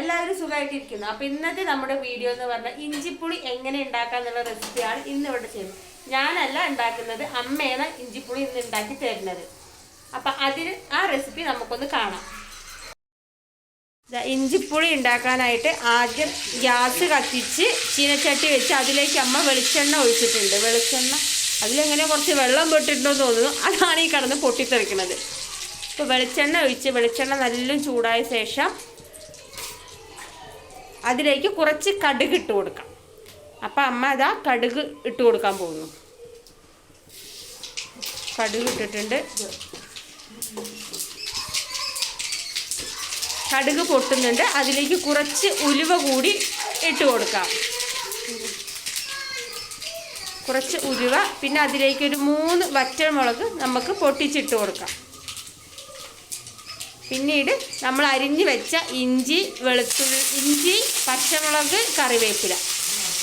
എല്ലാവരും സുഖമായിട്ടിരിക്കുന്നു അപ്പൊ ഇന്നത്തെ നമ്മുടെ വീഡിയോ എന്ന് പറഞ്ഞാൽ ഇഞ്ചിപ്പുളി എങ്ങനെ ഉണ്ടാക്കാം എന്നുള്ള റെസിപ്പിയാണ് ഇന്ന് ഇവിടെ ചെയ്യുന്നത്. ഞാനല്ല ഉണ്ടാക്കുന്നത് അമ്മയാണ് ഇഞ്ചിപ്പുളി ഇന്ന് ഉണ്ടാക്കി തരുന്നത്. അപ്പൊ അതിന് ആ റെസിപ്പി നമുക്കൊന്ന് കാണാം. ഇഞ്ചിപ്പുളി ഉണ്ടാക്കാനായിട്ട് ആദ്യം ഗ്യാസ് കത്തിച്ച് ചീനച്ചട്ടി വെച്ച് അതിലേക്ക് അമ്മ വെളിച്ചെണ്ണ ഒഴിച്ചിട്ടുണ്ട്. വെളിച്ചെണ്ണ അതിലെങ്ങനെ കുറച്ച് വെള്ളം പൊട്ടിട്ടുണ്ടോ തോന്നുന്നു. അതാണ് ഈ കടന്ന് പൊട്ടിത്തെറിക്കുന്നത്. ഇപ്പോൾ വെളിച്ചെണ്ണ ഒഴിച്ച് വെളിച്ചെണ്ണ നല്ല ചൂടായ ശേഷം അതിലേക്ക് കുറച്ച് കടുക് ഇട്ട് കൊടുക്കാം. അപ്പം അമ്മ അതാ കടുക് ഇട്ട് കൊടുക്കാൻ പോകുന്നു. കടുക് ഇട്ടിട്ടുണ്ട്. കടുക് പൊട്ടുന്നുണ്ട്. അതിലേക്ക് കുറച്ച് ഉലുവ കൂടി ഇട്ട് കൊടുക്കാം. കുറച്ച് ഉലുവ പിന്നെ അതിലേക്ക് ഒരു മൂന്ന് വറ്റൽമുളക് നമുക്ക് പൊട്ടിച്ചിട്ട് കൊടുക്കാം. പിന്നീട് നമ്മൾ അരിഞ്ഞു വെച്ച ഇഞ്ചി വെളുത്തുള്ളി ഇഞ്ചി പച്ചമുളക് കറിവേപ്പില.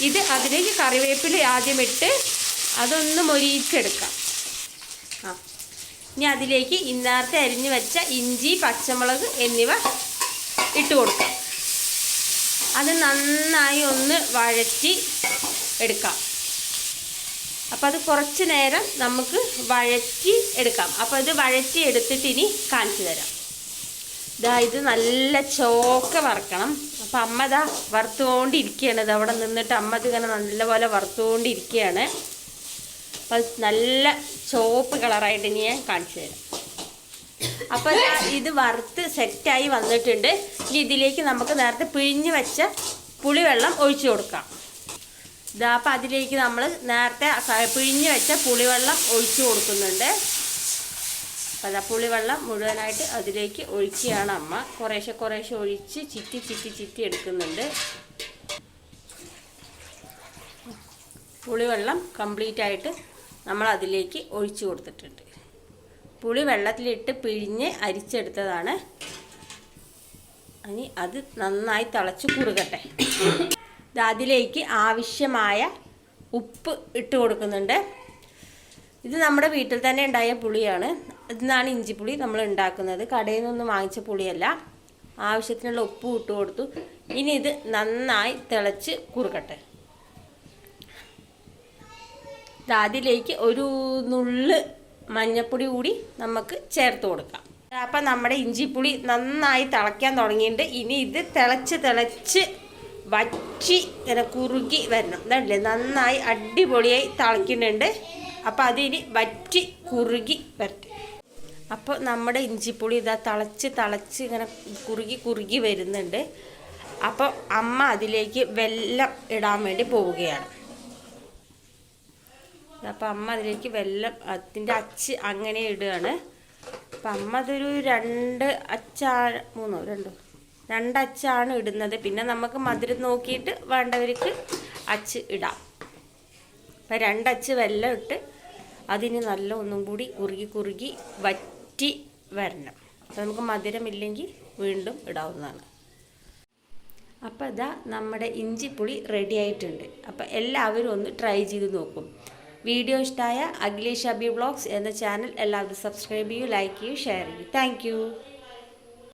ഇത് അതിലേക്ക് കറിവേപ്പില ആദ്യം ഇട്ട് അതൊന്ന് മൊരിയിച്ചെടുക്കാം. ആ ഇനി അതിലേക്ക് ഇന്നാർത്തെ അരിഞ്ഞു വെച്ച ഇഞ്ചി പച്ചമുളക് എന്നിവ ഇട്ട് കൊടുക്കാം. അത് നന്നായി ഒന്ന് വഴറ്റി എടുക്കാം. അപ്പോൾ അത് കുറച്ച് നേരം നമുക്ക് വഴറ്റി എടുക്കാം. അപ്പോൾ ഇത് വഴറ്റി എടുത്തിട്ട് ഇനി കാണിച്ചു തരാം. ഇതാ ഇത് നല്ല ചോക്ക വറക്കണം. അപ്പം അമ്മ ഇതാ വറുത്തുകൊണ്ടിരിക്കുകയാണ്. ഇത് അവിടെ നിന്നിട്ട് അമ്മ ഇതിങ്ങനെ നല്ലപോലെ വറുത്തുകൊണ്ടിരിക്കുകയാണ്. അപ്പം നല്ല ചോപ്പ് കളറായിട്ട് ഇനി ഞാൻ കാണിച്ചു തരാം. അപ്പം ഇത് വറുത്ത് സെറ്റായി വന്നിട്ടുണ്ട്. ഇനി ഇതിലേക്ക് നമുക്ക് നേരത്തെ പിഴിഞ്ഞ് വെച്ച പുളിവെള്ളം ഒഴിച്ചു കൊടുക്കാം. ഇതാ അപ്പം അതിലേക്ക് നമ്മൾ നേരത്തെ പിഴിഞ്ഞ് വെച്ച പുളിവെള്ളം ഒഴിച്ചു കൊടുക്കുന്നുണ്ട്. അപ്പം വെള്ളം മുഴുവനായിട്ട് അതിലേക്ക് ഒഴിക്കുകയാണ് അമ്മ. കുറേശ്ശെ കുറേശ്ശെ ഒഴിച്ച് ചിറ്റി ചിറ്റി ചിറ്റി എടുക്കുന്നുണ്ട്. പുളിവെള്ളം കംപ്ലീറ്റ് ആയിട്ട് നമ്മൾ അതിലേക്ക് ഒഴിച്ചു കൊടുത്തിട്ടുണ്ട്. പുളി വെള്ളത്തിലിട്ട് പിഴിഞ്ഞ് അരിച്ചെടുത്തതാണ്. ഇനി അത് നന്നായി തിളച്ച് കുറുകട്ടെ. ഇത് അതിലേക്ക് ആവശ്യമായ ഉപ്പ് ഇട്ട് കൊടുക്കുന്നുണ്ട്. ഇത് നമ്മുടെ വീട്ടിൽ തന്നെ ഉണ്ടായ പുളിയാണ്. ഇതിനാണ് ഇഞ്ചിപ്പുളി നമ്മൾ ഉണ്ടാക്കുന്നത് കടയിൽ നിന്നൊന്നും വാങ്ങിച്ച പുളിയല്ല. ആവശ്യത്തിനുള്ള ഉപ്പ് ഇട്ട് കൊടുത്തു. ഇനി ഇത് നന്നായി തിളച്ച് കുറുകട്ടെ അതിലേക്ക് ഒരു നുള്ള് മഞ്ഞപ്പൊടി കൂടി നമുക്ക് ചേർത്ത് കൊടുക്കാം. അപ്പം നമ്മുടെ ഇഞ്ചിപ്പുളി നന്നായി തിളയ്ക്കാൻ തുടങ്ങിയിട്ടുണ്ട്. ഇനി ഇത് തിളച്ച് തിളച്ച് വറ്റി ഇങ്ങനെ കുറുകി വരണം. ഇതല്ലേ? നന്നായി അടിപൊളിയായി തിളയ്ക്കുന്നുണ്ട്. അപ്പം അതിനി വറ്റി കുറുകി വരട്ടെ. അപ്പോൾ നമ്മുടെ ഇഞ്ചിപ്പുളി ഇതാ തിളച്ച് തിളച്ച് ഇങ്ങനെ കുറുകി കുറുകി വരുന്നുണ്ട്. അപ്പോൾ അമ്മ അതിലേക്ക് വെല്ലം ഇടാൻ വേണ്ടി പോവുകയാണ്. അപ്പോൾ അമ്മ അതിലേക്ക് വെല്ലം അതിന്റെ അച്ച് അങ്ങനെ ഇടുകയാണ്. അപ്പം അമ്മ അതൊരു രണ്ട് അച്ചാണ് മൂന്നോ രണ്ടോ? രണ്ട് അച്ചാണ് ഇടുന്നത്. പിന്നെ നമുക്ക് മധുരം നോക്കിയിട്ട് വേണ്ടവർക്ക് അച്ച് ഇടാം. അപ്പം രണ്ടച്ച് വെല്ലം ഇട്ട് അതിന് നല്ല ഒന്നും കൂടി കുറുകി കുറുകി വറ്റി വരണം. അപ്പം നമുക്ക് മധുരമില്ലെങ്കിൽ വീണ്ടും ഇടാവുന്നതാണ്. അപ്പോൾ ഇതാ നമ്മുടെ ഇഞ്ചിപ്പുളി റെഡി ആയിട്ടുണ്ട്. അപ്പോൾ എല്ലാവരും ഒന്ന് ട്രൈ ചെയ്ത് നോക്കും. വീഡിയോ ഇഷ്ടമായ അഖിലേഷ് അബി ബ്ലോഗ്സ് എന്ന ചാനൽ എല്ലാവരും സബ്സ്ക്രൈബ് ചെയ്യൂ ലൈക്ക് ചെയ്യൂ ഷെയർ ചെയ്യൂ. താങ്ക്